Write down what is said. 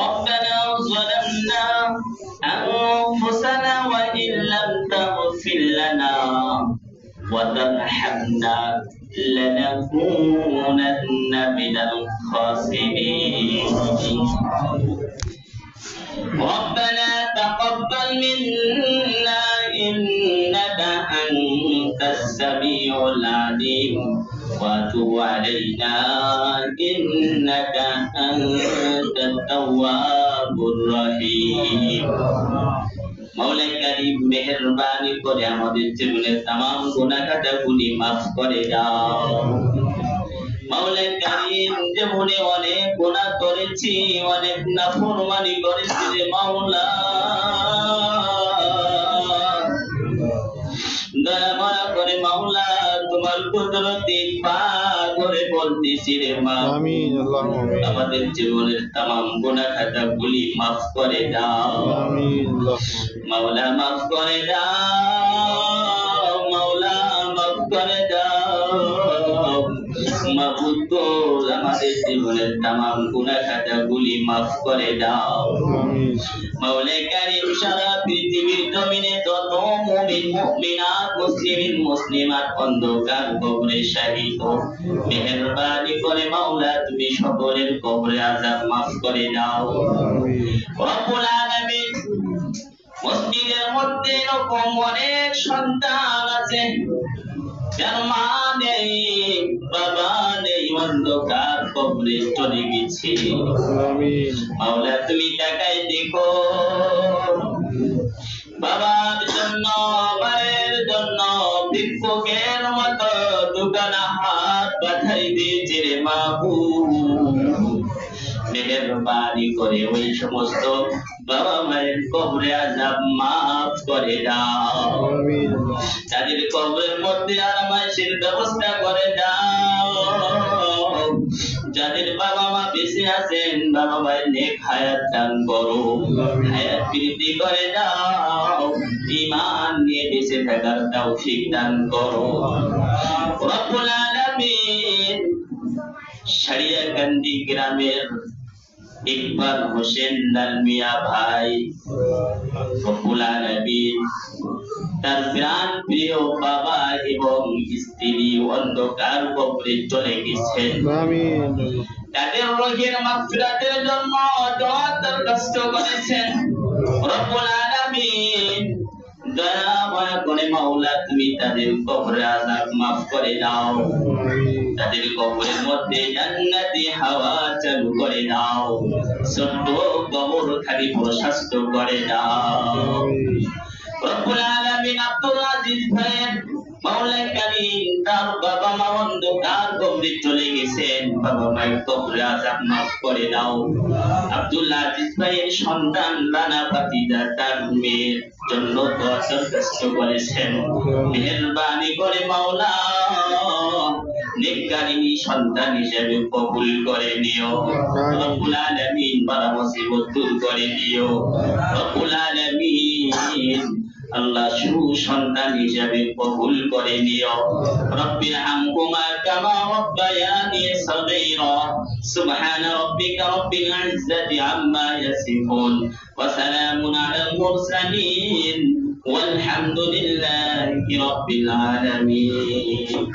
ربنا ظلمنا أنفسنا وإن لم تغفر لنا وترحمنا لنكونن من الخاسرين. ربنا تقبل منا إنك أنت السميع العليم. وتب علينا إنك أنت তাওয়াবুর রহিম। মাওলা কারীম মেহেরবানি করে আমাদের জীবনের तमाम গুনাহ গুলি maaf করে দাও। মাওলা কারীম জীবনে অনেক গুনাহ করেছি, অনেক নাফরমানি করেছি রে মাওলা। দয়া করে মাওলা তোমার কুদরতি পা করে বলতেছি রে মা। আমিন আল্লাহুম্মা আমিন। আমাদের জীবনের তাম গুনাহ খাতা গুলি মাফ করে দাও। আমিন। মাওলা মাফ করে দাও। মাওলা মাফ করে মাবুদ আমাদের জীবনের তামাম গুনাহ খাতা গুলি মাফ করে দাও। মাওলা কারীম সারা পৃথিবীর জমিনে যত মুমিন, মুমিনাত, মুসলিমিন, মুসলিমাত, অন্ধকার কবরে শাহিদ মেহেরবানি করে মাওলা, তুমি সকলের কবরে আযাব মাফ করে দাও। রব্বুল মসজিদের মধ্যে এরকম অনেক সন্তান আছে যার মা নেই বাবা নেই অন্ধকার কবরে চলে গেছে মাওলা তুমি তাকাই দেখো। বাবার জন্য মায়ের জন্য ভিক্ষুকের মতো দোকানে হাত পাঠাই দিয়েছে রে মাহু মেহেরবানি করে ওই সমস্ত বাবা মায়ের কবরে আজাব মাফ করে দাও। তাদের কবরের মধ্যে আরামাইশের ব্যবস্থা করে দাও। যাদের বাবা মা বেঁচে আছেন বাবা মায়ের নেক হায়াত দান করো। হায়াত বৃদ্ধি করে দাও। ইমান নিয়ে বেঁচে থাকার তৌফিক দান করো। রব্বুল আলামিন সারিয়াকান্দি গ্রামের ইকবাল হোসেন লালমিয়া ভাই রব্বুল আলামিন তার প্রাণ প্রিয় বাবা এবং স্ত্রী অন্ধকার কবরে চলে গেছেন। তাদের রোগের মাগফিরাতের জন্য দোয়া দরখাস্ত করেছেন। রব্বুল আলামিন দয়া করে মাওলা তুমি তাদের কবরে আযাব মাফ করে দাও। তাদের কবরের মধ্যে জান্নাতি হাওয়া চালু করে দাও। ছোট্ট কবর খালি প্রশস্ত করে দাও। রব্বুল আলামিন আব্দুল আজিজ ভাইয়ের মাওলাই তার বাবা মা অন্ধকার কবরে চলে গেছেন। বাবা মায়ের কবরে আযাব মাফ করে দাও। আব্দুল আজিজ ভাইয়ের সন্তান রানা তার মেয়ের জন্য দোয়া করেছেন। মেহেরবানি করে মাওলা। নেককারিনী সন্তান হিসেবে কবুল করে নিও রব্বুল আলামিন বালা মুসিবত দূর করে দিও রব্বুল আলামিন আল্লাহ সুসন্তান হিসাবে কবুল করে নিও রব্বির হামকুমা কামা রব্বায়ানি সগীরা সুবহান রাব্বিকা রব্বিল ইজ্জাতি আম্মা ইয়াসিফুন ওয়া সালামুন আলাল মুরসালিন والحمد لله رب العالمين